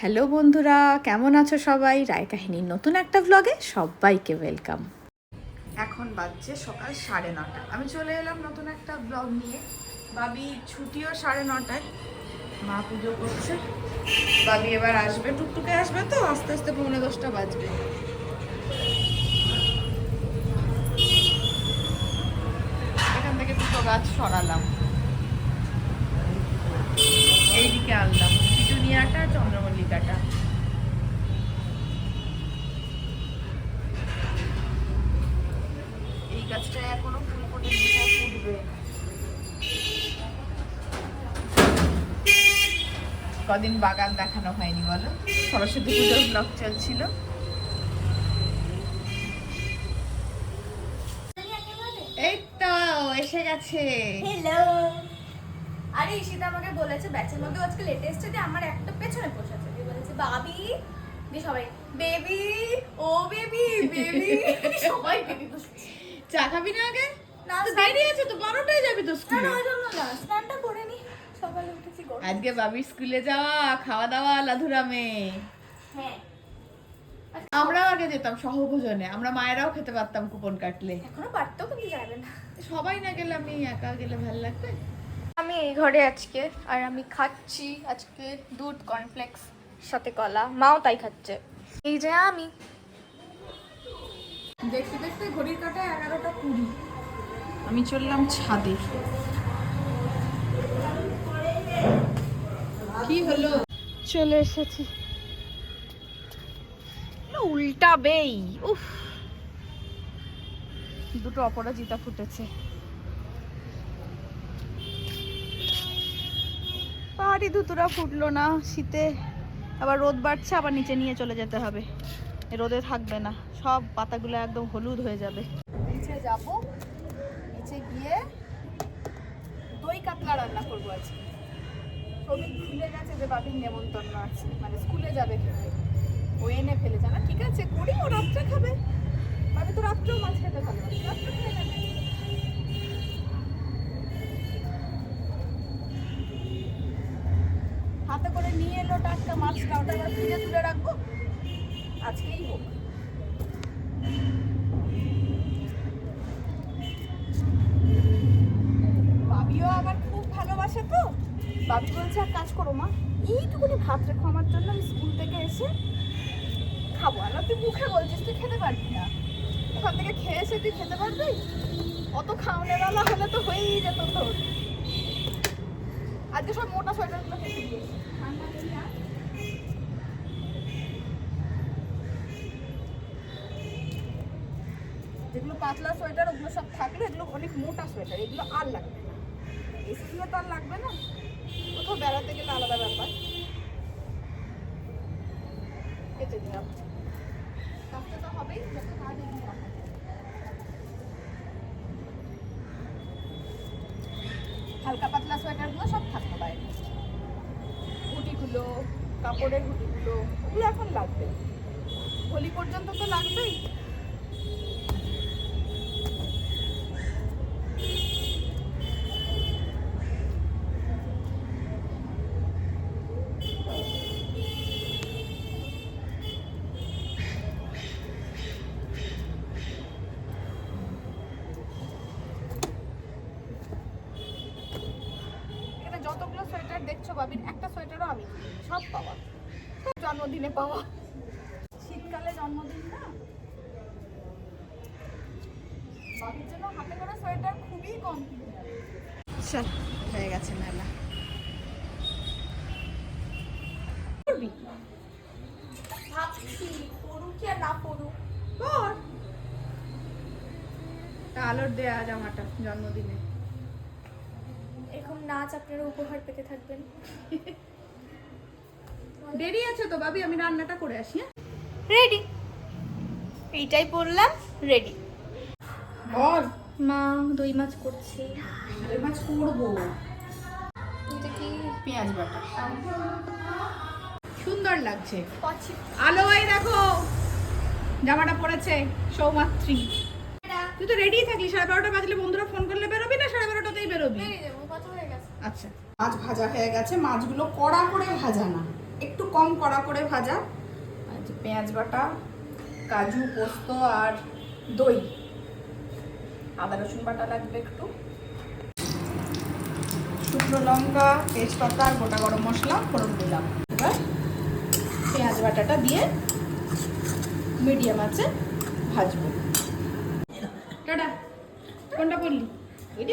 Hello বন্ধুরা, কেমন আছো সবাই? রায় কাহিনীর নতুন একটা ব্লগে সবাইকে ওয়েলকাম এখন বাজছে সকাল সাড়ে নটা। আমি চলে এলাম নতুন একটা ব্লগ নিয়ে। বাবি ছুটিও সাড়ে নটায়। মা পুজো করছে। বাবি এবার আসবে। টুকটুকে আসবে তো, আস্তে আস্তে পৌনে দশটা বাজবে। এখান থেকে দুটো গাছ সরালাম। এইদিকে আনলাম। পিটুনিয়াটা চন্দ্রমল্লিকাটা। এই গাছটায় এখনও ফুল ফুটে ফুটবে। কদিন বাগান দেখানো হয়নি বলো? সরস্বতী পুজোর ব্লগ চলছিল। এই তো, এসে গেছে। হ্যালো আরে ঈশিতা আমাকে বলেছে ব্যাচের মধ্যে আজকে লেটেস্ট যে আমার একটা পেছনে বসেছে দিয়ে বলেছে বাবি। দিয়ে সবাই বেবি ও বেবি বেবি। সবাই বেবি বসেছে চা খাবি না আগে? না, তো দেরি আছে তো বারোটায় যাবি তো স্কুল? না না না স্নানটা করে নি। সকালে উঠেছি আজকে বাবির স্কুলে যাওয়া খাওয়া দাওয়া লাধুরামে। হ্যাঁ। আমরাও আগে যেতাম সহভোজনে আমরা মায়েরাও খেতে পারতাম কুপন কাটলে। এখনও পারতেও কিন্তু যাবে না। সবাই না গেলে আমি একা গেলে ভালো লাগবে? আমি এই ঘরে আজকে আর আমি খাচ্ছি আজকে দুধ কর্নফ্লেক্স সাথে কলা। মাও তাই খাচ্ছে। এই যে আমি। দেখতে দেখতে ঘড়ির কাটা এগারোটা কুড়ি। আমি চললাম ছাদে। কি হলো? চলে এসেছি। উল্টা বেই উফ। দুটো অপরাজিতা ফুটেছে। পাহাড়ি দুতুরা ফুটলো না, শীতে। আবার রোদ বাড়ছে, আবার নিচে নিয়ে চলে যেতে হবে। রোদে থাকবে না, সব পাতাগুলো একদম হলুদ হয়ে যাবে। নিচে যাব, নিচে গিয়ে দই কাতলা রান্না করব আজকে। সবই ভুলে গেছে যে বাবির নেমন্তন্ন আছে মানে স্কুলে যাবে খেতে। ও এনে ফেলেছে। না, ঠিক আছে, করি, ও রাত্রে খাবে। আমি তো রাত্রেও মাছ খেতে ভালোবাসি, রাত্রে খেয়ে নিয়ে এলো টাটকা মাছটা ওটা আবার ফ্রিজে তুলে রাখব। আজকেই হোক। বাবিও আবার খুব ভালোবাসে তো। বাবি বলছে, এক কাজ করো মা, এইটুকুনি ভাত রেখো আমার জন্য, আমি স্কুল থেকে এসে খাব। আর তুই মুখে বলছিস, তুই খেতে পারবি না। ওখান থেকে খেয়ে এসে তুই খেতে পারবি? অত খাওয়ানেওয়ালা হলে তো হয়েই যেত তোর। আজকে সব মোটা সোয়েটারগুলো কেটে দিয়েছি। যেগুলো পাতলা সোয়েটার, ওগুলো সব থাকলে এগুলো অনেক মোটা সোয়েটার, এগুলো আর লাগবে না। এসিও তো আর লাগবে না। কোথাও বেড়াতে গেলে আলাদা ব্যাপার। কেটে দিলাম কাজটা তো হবেই হালকা পাতলা সোয়েটারগুলো সব থাকল বাইরে। হুডিগুলো কাপড়ের হুডিগুলো ওগুলো এখন লাগবে। হোলি পর্যন্ত তো লাগবেই। দেখছ বাবির? একটা সোয়েটারও আমি সব পাওয়া। জন্মদিনে পাওয়া। শীতকালে জন্মদিন না? বাবির জন্য হাতে করা সোয়েটার খুবই কম চল হয়ে গেছে মেলা। ভাবছি পড়ুক কি আর না পড়ুক। আলোর দেয়া জামাটা জন্মদিনে। নাচ আপনারা উপহার পেতে থাকবেন। দেরি আছে তো ভাবি আমি রান্নাটা করে আসি হ্যাঁ? রেডি এইটাই পড়লাম রেডি বল। মা দই মাছ করছে। দই মাছ করব। এটা কি? পেঁয়াজ বাটা। সুন্দর লাগছে। আলো এই দেখো জামাটা পরেছে সৌমাত্রী। তুই তো রেডি থাকলি সাড়ে বারোটা বাজলে বন্ধুরা ফোন করলে বেরোবি না? সাড়ে বারোটাতেই বেরোবি বেরিয়ে যাব কথা হয়ে গেছে আচ্ছা। মাছ ভাজা হয়ে গেছে, মাছগুলো কড়া করে ভাজা না, একটু কম কড়া করে ভাজা। পেঁয়াজ বাটা, কাজু, পোস্ত আর দই। আদা, রসুন বাটা লাগবে একটু। শুকনো লঙ্কা, তেজপাতা আর গোটা গরম মশলা, ফোড়ন দিলাম। এবার পেঁয়াজ বাটাটা দিয়ে মিডিয়াম আছে, ভাজবো। টাটা। কোনটা বললি? বা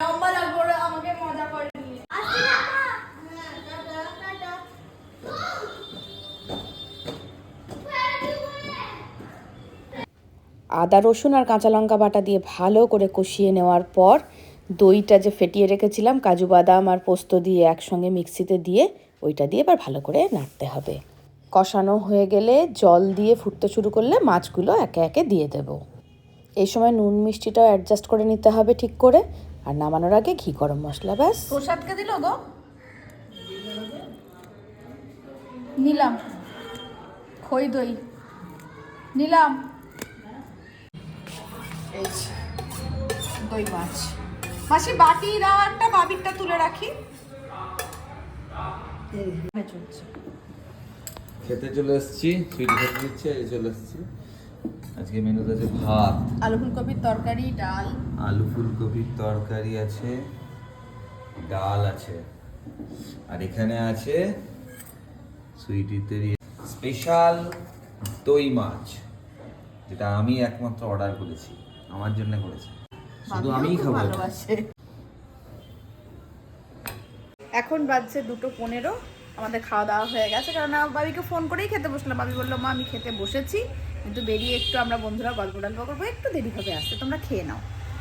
লম্বা লাগবে আমাকে মজা করে আদা, রসুন আর কাঁচা লঙ্কা বাটা দিয়ে ভালো করে কষিয়ে নেওয়ার পর দইটা যে ফেটিয়ে রেখেছিলাম, কাজু বাদাম আর পোস্ত দিয়ে একসঙ্গে মিক্সিতে দিয়ে ওইটা দিয়ে এবার ভালো করে নাড়তে হবে। কষানো হয়ে গেলে জল দিয়ে ফুটতে শুরু করলে মাছগুলো একে একে দিয়ে দেব। এই সময় নুন মিষ্টিটাও অ্যাডজাস্ট করে নিতে হবে ঠিক করে। আর নামানোর আগে ঘি গরম মশলা ব্যাস। প্রসাদকে দিল গো? নিলাম। খই দই। নিলাম। দই মাছ। মাসি বাটি দাও একটা বাবিরটা তুলে রাখি। খেতে চলে এসেছি সুইট খেতে দিচ্ছে এই চলে এসেছি। আজকে মেনুতে আছে ভাত। আলু ফুলকপির তরকারি ডাল। আলু ফুলকপির তরকারি আছে ডাল আছে। আর এখানে আছে সুইটিতেরই স্পেশাল দই মাছ যেটা আমি একমাত্র অর্ডার করেছি আমার জন্য করেছি। শুধু আমিই খাব এখন বাজছে দুটো পনেরো আমাদের খাওয়া দাওয়া হয়ে গেছে কারণ বাবিকে ফোন করেই খেতে বসলাম। বাবি বলল মা আমি খেতে বসেছি। কিন্তু বেরিয়ে একটু আমরা বন্ধুরা গল্প টল্প করব একটু দেরি হবে আসতে তোমরা খেয়ে নাও।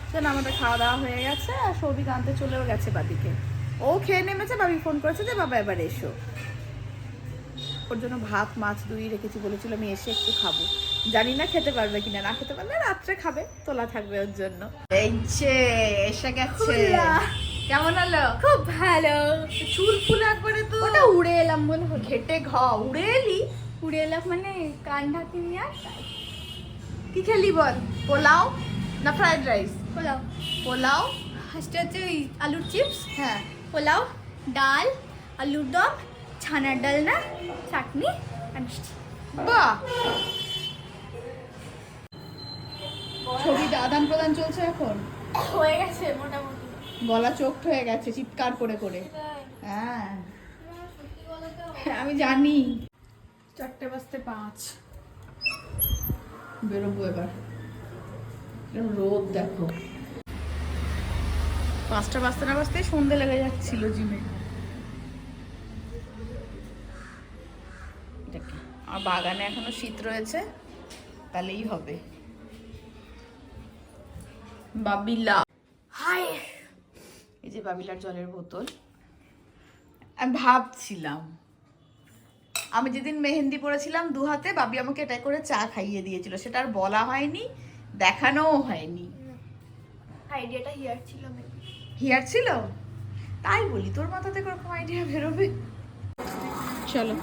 সেজন্য আমাদের খাওয়া দাওয়া হয়ে গেছে আর সৌভিক আনতে চলেও গেছে বাবিকে ও খেয়ে নেমেছে বাবি ফোন করেছে যে বাবা এবার এসো। ওর জন্য ভাত মাছ দুই রেখেছি বলেছিল আমি এসে একটু খাব। জানি না খেতে পারবে কিনা না খেতে পারলে রাত্রে খাবে তোলা থাকবে ওর জন্য। এই যে এসে গেছে। কেমন হলো? খুব ভালো। চুল ফুল একবারে তো। ওটা উড়ে এলাম মনে ঘেটে ঘ উড়ে এলি? উড়ে এলাম মানে কান ঢাকি নিয়ে আর কি খেলি বল? পোলাও না ফ্রাইড রাইস পোলাও। পোলাও। ফার্স্টে হচ্ছে ওই আলুর চিপস হ্যাঁ। পোলাও ডাল আলুর দম ছানার ডাল না চাটনি আর মিষ্টি। বাহ! ছবিতে আদান প্রদান চলছে এখন? হয়ে গেছে মোটামুটি। গলা চোখ হয়ে গেছে চিৎকার করে করে। হ্যাঁ আমি জানি। চারটে বাজতে পাঁচ। বেরোবো এবার। রোদ দেখো। পাঁচটা বাজতে না বাজতে সন্ধে লেগে যাচ্ছিল জিমে। কি? বাগানে এখনও শীত রয়েছে, তাহলেই হবে। বাবিলা। হাই! এই যে বাবিলার জলের বোতল। ভাবছিলাম আমি যেদিন মেহেন্দি পরেছিলাম দু হাতে বাবি আমাকে এটা করে চা খাইয়ে দিয়েছিল। সেটা আর বলা হয়নি দেখানোও হয়নি। আইডিয়াটা হিয়ার ছিল হিয়ার ছিল? তাই বলি তোর মাথা থেকে ওরকম আইডিয়া বেরোবে? চলো।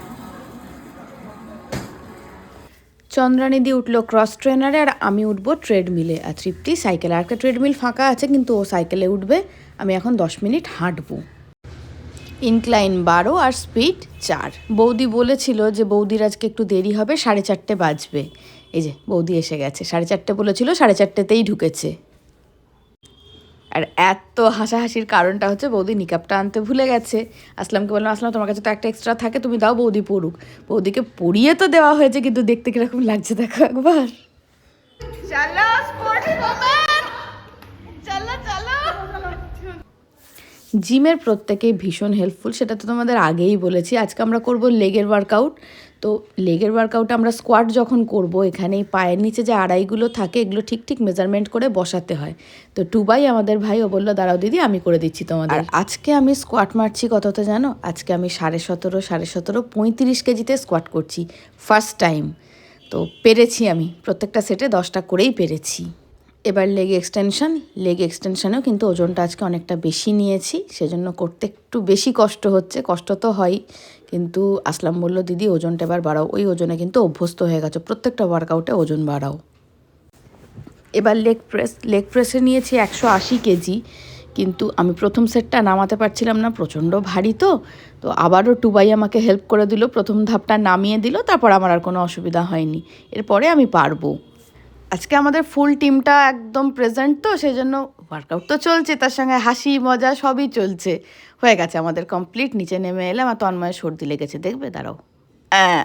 চন্দ্রানিদি উঠল ক্রস ট্রেনারে আর আমি উঠবো ট্রেডমিলে আর তৃপ্তি সাইকেলে আর একটা ট্রেডমিল ফাঁকা আছে কিন্তু ও সাইকেলে উঠবে। আমি এখন দশ মিনিট হাঁটবো। ইনক্লাইন বারো আর স্পিড চার। বৌদি বলেছিল যে বৌদির আজকে একটু দেরি হবে, সাড়ে চারটে বাজবে। এই যে, বৌদি এসে গেছে, সাড়ে চারটে বলেছিল, সাড়ে চারটেতেই ঢুকেছে। আর এত হাসাহাসির কারণটা হচ্ছে বৌদি নিকাপটা আনতে ভুলে গেছে। আসলামকে বললাম, আসলাম, তোমার কাছে তো একটা এক্সট্রা থাকে, তুমি দাও, বৌদি পড়ুক। বৌদিকে পড়িয়ে তো দেওয়া হয়েছে, কিন্তু দেখতে কীরকম লাগছে, দেখো একবার চলো জিমের প্রত্যেকেই ভীষণ হেল্পফুল সেটা তো তোমাদের আগেই বলেছি। আজকে আমরা করব লেগের ওয়ার্কআউট তো লেগের ওয়ার্কআউট আমরা স্কোয়াট যখন করব এখানে পায়ের নিচে যে আড়াইগুলো থাকে, এগুলো ঠিক ঠিক মেজারমেন্ট করে বসাতে হয়। তো টুবাই আমাদের ভাই, ও বলল, দাঁড়াও দিদি, আমি করে দিচ্ছি তোমাদের। আজকে আমি স্কোয়াট মারছি কততে জানো? আজকে আমি সাড়ে সতেরো সাড়ে সতেরো, পঁয়ত্রিশ কেজিতে স্কোয়াট করছি ফার্স্ট টাইম তো পেরেছি আমি, প্রত্যেকটা সেটে দশটা করেই পেরেছি। এবার লেগ এক্সটেনশন লেগ এক্সটেনশনেও কিন্তু ওজনটা আজকে অনেকটা বেশি নিয়েছি, সেজন্য করতে একটু বেশি কষ্ট হচ্ছে, কষ্ট তো হয় কিন্তু আসলাম বলল, দিদি, ওজনটা এবার বাড়াও। ওই ওজনে কিন্তু অভ্যস্ত হয়ে গেছো, প্রত্যেকটা ওয়ার্কআউটে ওজন বাড়াও। এবার লেগ প্রেস লেগ প্রেসে নিয়েছি একশো আশি কেজি, কিন্তু আমি প্রথম সেটটা নামাতে পারছিলাম না, প্রচণ্ড ভারী তো তো আবারও টুবাই আমাকে হেল্প করে দিল, প্রথম ধাপটা নামিয়ে দিল, তারপর আমার আর কোনো অসুবিধা হয়নি। এরপরে আমি পারব। আজকে আমাদের ফুল টিমটা একদম প্রেজেন্ট তো সেই জন্য ওয়ার্কআউট তো চলছে, তার সঙ্গে হাসি, মজা সবই চলছে। হয়ে গেছে আমাদের কমপ্লিট নিচে নেমে এলাম আর তন্ময়ের সর্দি লেগেছে, দেখবে? দাঁড়াও। আহ।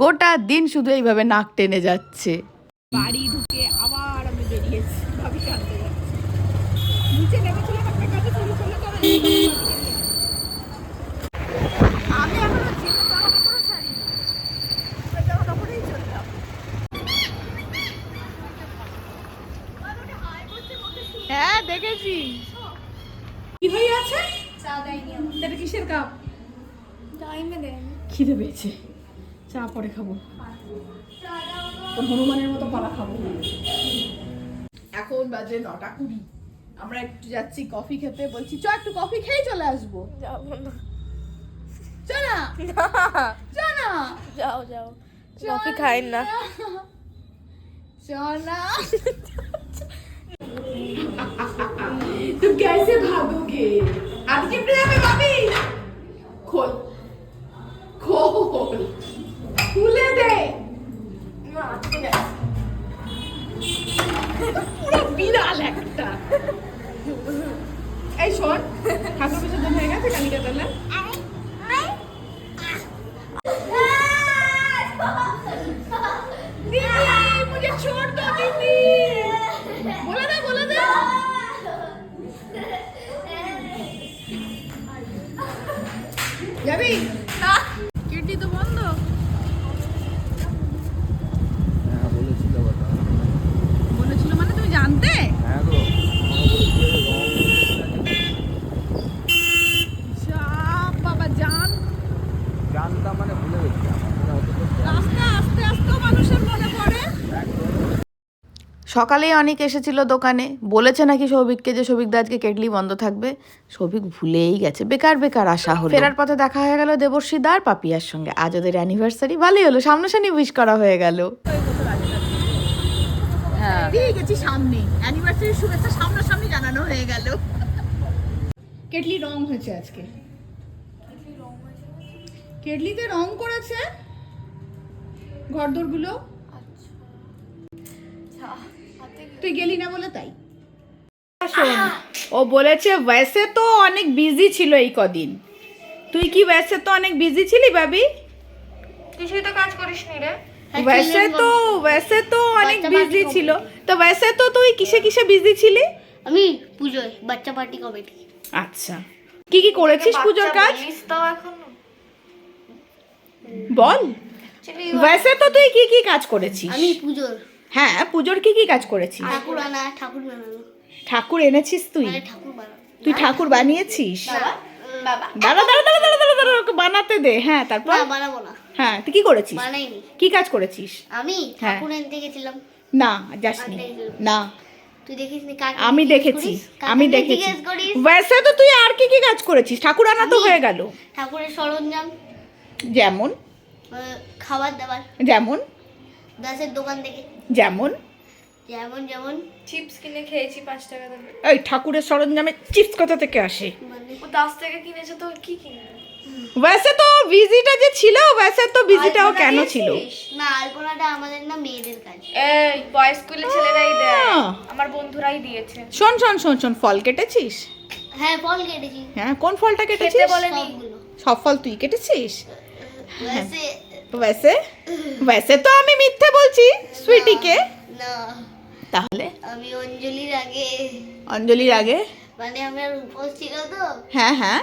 গোটা দিন শুধু এইভাবে নাক টেনে যাচ্ছে। বাড়ি ঢুকে আবার আমি বেরিয়েছি আমি এখনও কাপড়ও ছাড়িনি ওই জামা কাপড়েই চললাম হ্যাঁ দেখেছি। কি হয়ে আছে? চা দেয়নি আমার এটা কিসের কাপ? টাইমে দেয়নি। খিদে পেয়েছে। চা পরে খাব। তোর হনুমানের মতো পালা খাব। এখন বাজে নটা কুড়ি। আমরা একটু যাচ্ছি কফি খেতে। বলছি চ একটু কফি খেয়ে চলে আসব। যাব না। চ না। চ না। যাও যাও। কফি খাই না। চ না। तुम कैसे भागोगे आज की पे भाभी खोल खोल সকালেই অনেক এসেছিল দোকানে। বলেছে নাকি সৌভিককে যে সৌভিকদা আজকে কেটলি বন্ধ থাকবে। সৌভিক ভুলেই গেছে। বেকার বেকার আশা হলো। ফেরার পথে দেখা হয়ে গেল দেবর্ষিদা আর পাপিয়ার সঙ্গে। আজ ওদের অ্যানিভার্সারি ভালোই হলো। সামনাসামনি উইশ করা হয়ে গেল। হ্যাঁ। দিয়ে গেছি সামনে। অ্যানিভার্সারি শুভেচ্ছা সামনাসামনি জানানো হয়ে গেল। কেটলি রং হয়েছে আজকে। কেটলিতে রং করেছে ঘরদোরগুলো। তুই গেলি না বলে তাই? ও বলেছে ওয়েসে তো অনেক বিজি ছিল এই কদিন। তুই কি ওয়েসে তো অনেক বিজি ছিলি ভাবি? কিছুই তো কাজ করিস নি রে। ওয়েসে তো হ্যাঁ, ওয়েসে তো অনেক বিজি ছিল। তো ওয়েসে তো তুই কিসে কিসে বিজি ছিলি? আমি পূজয় বাচ্চা পার্টি কমিটি আচ্ছা। কি কি করেছিস পূজোর কাজ? বল। ওয়েসে তো তুই কি কি কাজ করেছিস? আমি পূজোর। হ্যাঁ পুজোর কি কি কাজ করেছিস? ঠাকুর আনা ঠাকুর বানানো। ঠাকুর এনেছিস তুই? তুই ঠাকুর বানিয়েছিস? বাবা দাঁড়া দাঁড়া দাঁড়া দাঁড়া দাঁড়া দাঁড়া বানাতে দে। হ্যাঁ তারপর? বানাবো না। হ্যাঁ তুই কি করেছিস? বানাইনি। কি কাজ করেছিস? আমি হ্যাঁ। ঠাকুর আনতে গেছিলাম। না যাসনি। না। তুই দেখিস নি কাকে আমি দেখেছি। আমি দেখেছি। वैसे তো তুই আর কি কি কাজ করেছিস? ঠাকুর আনা তো হয়ে গেল। ঠাকুরের সরঞ্জাম। যেমন? খাবার দাবার। যেমন? দাসের দোকান থেকে যেমন যেমন যেমন চিপস কিনে খেয়েছি পাঁচ টাকা দামে এই ঠাকুরের সরঞ্জামে চিপস কোথা থেকে আসে মানে ও দাস থেকে কিনেছে তো কি কিনে वैसे তো ভিজিটা যে ছিল वैसे তো ভিজিটাও কেন ছিল না আলপনাটা আমাদের না মেয়েদের কাজ এই বয়েজ স্কুলের ছেলেরাই দেয় আহ। আমার বন্ধুরাই দিয়েছে শোন শোন শোন শোন ফল কেটেছিস হ্যাঁ ফল কেটেছি হ্যাঁ কোন ফলটা কেটেছিস খেতে বলেনি সবগুলো সব ফল তুই কেটেছিস वैसे वैसे वैसे তো আমি মিথ্যে বলছি সুইটিকে না তাহলে আমি অঞ্জলির আগে অঞ্জলির আগে মানে আমার উপোস ছিল তো হ্যাঁ হ্যাঁ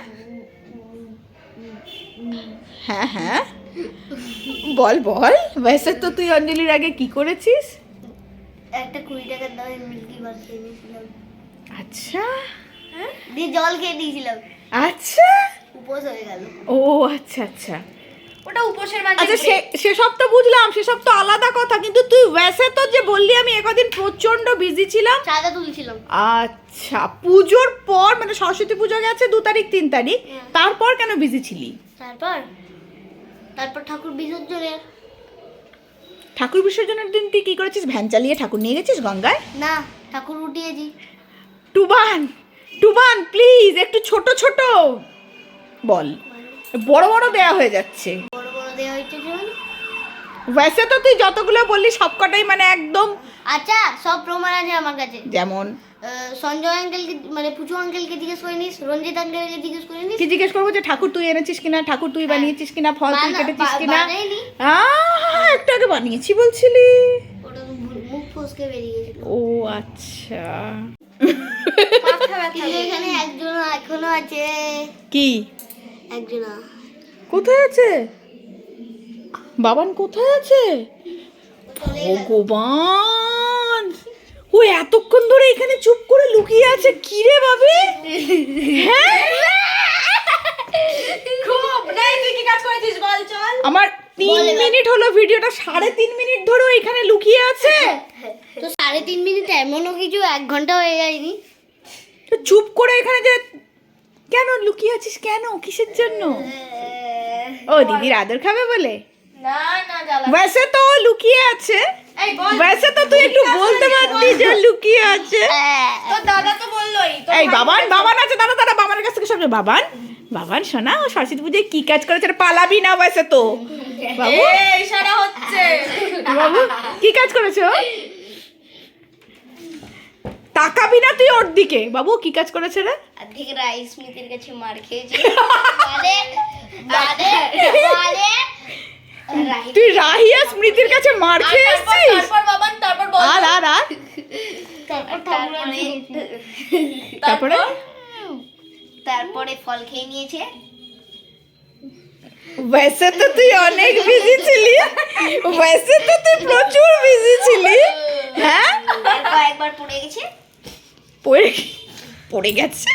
হ্যাঁ হ্যাঁ বল বল वैसे তো তুই অঞ্জলির আগে কি করেছিস একটা কুড়ি টাকার দামে মিল্কি বার খেয়ে নিয়েছিলাম আচ্ছা দিয়ে জল খেয়ে দিয়েছিলাম আচ্ছা উপোস হয়ে গেল ও আচ্ছা আচ্ছা ওটা উপোসের মাঝে আচ্ছা সে সেসব তো বুঝলাম সেসব তো আলাদা কথা কিন্তু তুই वैसे তো যে বললি আমি একদিন প্রচণ্ড বিজি ছিলাম। চাঁদা তুলছিলাম। আচ্ছা পুজোর পর মানে সরস্বতী পুজো গেছে দু তারিখ তিন তারিখ তারপর কেন বিজি ছিলি? তারপর? তারপর ঠাকুর বিসর্জনের। ঠাকুর বিসর্জনের দিন তুই কি করেছিস? ভ্যান চালিয়ে ঠাকুর নিয়ে গেছিস গঙ্গায়? না ঠাকুর উঠিয়েছি। টুবান টুবান প্লিজ একটু ছোট ছোট। বল। বড় বড় দেয়া হয়ে যাচ্ছে। দেওয়া হয়েছে যেমন वैसे তো তুই যতগুলো বললি সবকটাই মানে একদম আচ্ছা সব প্রমাণ আছে আমার কাছে। যেমন? সঞ্জয় আঙ্কেলকে মানে পুচু আঙ্কেলকে জিজ্ঞেস করে নিস রঞ্জিত আঙ্কেলকে জিজ্ঞেস করে নিস। কি জিজ্ঞেস করব যে ঠাকুর তুই এনেছিস কিনা ঠাকুর তুই বানিয়েছিস কিনা ফল তুই কেটেছিস কিনা? একটু আগে বানিয়েছি বলছিলি। মুখ ফসকে বেরিয়ে গেছিল। ও আচ্ছা। এখানে একজন এখনও আছে। কি? একজন কোথায় আছে? বাবান কোথায় আছে? ভগবান! ও এতক্ষণ ধরে এখানে চুপ করে লুকিয়ে আছে কি রে বাবে? হ্যাঁ? আমার তিন মিনিট হলো ভিডিওটা সাড়ে তিন মিনিট ধরে এখানে লুকিয়ে আছে। তো সাড়ে তিন মিনিট এমনও কিছু এক ঘণ্টা হয়ে যায়নি। তো চুপ করে এখানে যে কেন লুকিয়ে আছিস কেন? কিসের জন্য? ও দিদির আদর খাবে বলে? না না জ্বালা वैसे তো ও লুকিয়ে আছে এই বল वैसे তো তুই একটু বলতে পারতি যে লুকিয়ে আছে তোর দাদা তো বললোই তোর এই ভাই বাবান বাবান আছে দাদা দাদা বাবানের কাছ থেকে সব বাবান বাবান শোনা ও সরস্বতী পুজোয় কি কাজ করেছে রে? পালাবি না वैसे তো বাবু এই ইশারা হচ্ছে বাবু কি কাজ করেছো তাকাবি না তুই ওর দিকে বাবু কি কাজ করেছে রে অর্ধেক রাই স্মৃতির কাছে মার খেয়েছে বাদে বাদে বাদে রাই তুই রাহিয়া স্মৃতির কাছে মার খেয়ে তারপর এসছিস তারপর বাবান তারপর বল আর আর আর তারপরে তারপরে তারপরে ফল খেয়ে নিয়েছে वैसे তো তুই অনেক বিজি ছিলি वैसे তো তুই প্রচুর বিজি ছিলি হ্যাঁ তারপর একবার পড়ে গেছে পড়ে পড়ে গেছে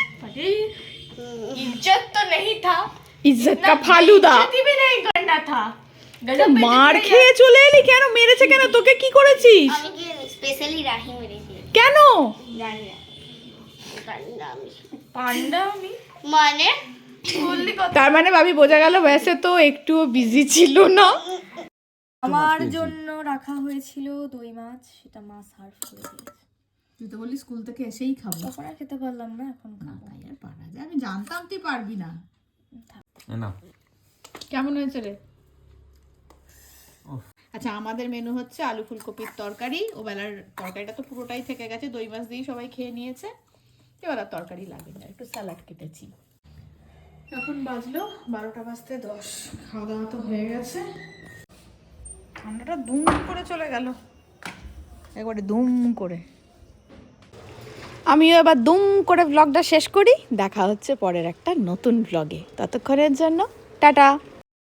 इज्जत तो नहीं था ইজ্জত কা ফালুদা इज्जत भी नहीं करना था गजब মার খেয়ে চলে এলি কেন? মেরেছে কেন? তোকে কি করেছিস? স্পেশালি রাহি মেরেছি? কেন? মানে? তার মানে ভাবি বোঝা গেল ব্যাসে তো একটুও বিজি ছিল না। আমার জন্য রাখা হয়েছিল দই মাছ সেটা মাছ সার্ভ করে তুই তো বললি স্কুল থেকে এসেই খাব। তখন আর খেতে পারলাম না এখন খাওয়াই আর পারা যায় আমি জানতাম তুই পারবি না। কেমন হয়েছে রে? আচ্ছা আমাদের মেনু হচ্ছে আলু ফুলকপির তরকারি। ও বেলার তরকারিটা তো পুরোটাই থেকে গেছে, দই মাছ দিয়েই সবাই খেয়ে নিয়েছে। এবার আর তরকারি লাগে না, একটু স্যালাড কেটেছি। এখন বাজলো বারোটা বাজতে দশ খাওয়া দাওয়া তো হয়ে গেছে। ঠান্ডাটা দুম করে চলে গেল। একবারে দুম করে। আমিও এবার দুম করে ব্লগটা শেষ করি, দেখা হচ্ছে পরের একটা নতুন ব্লগে ততক্ষণের জন্য, টাটা!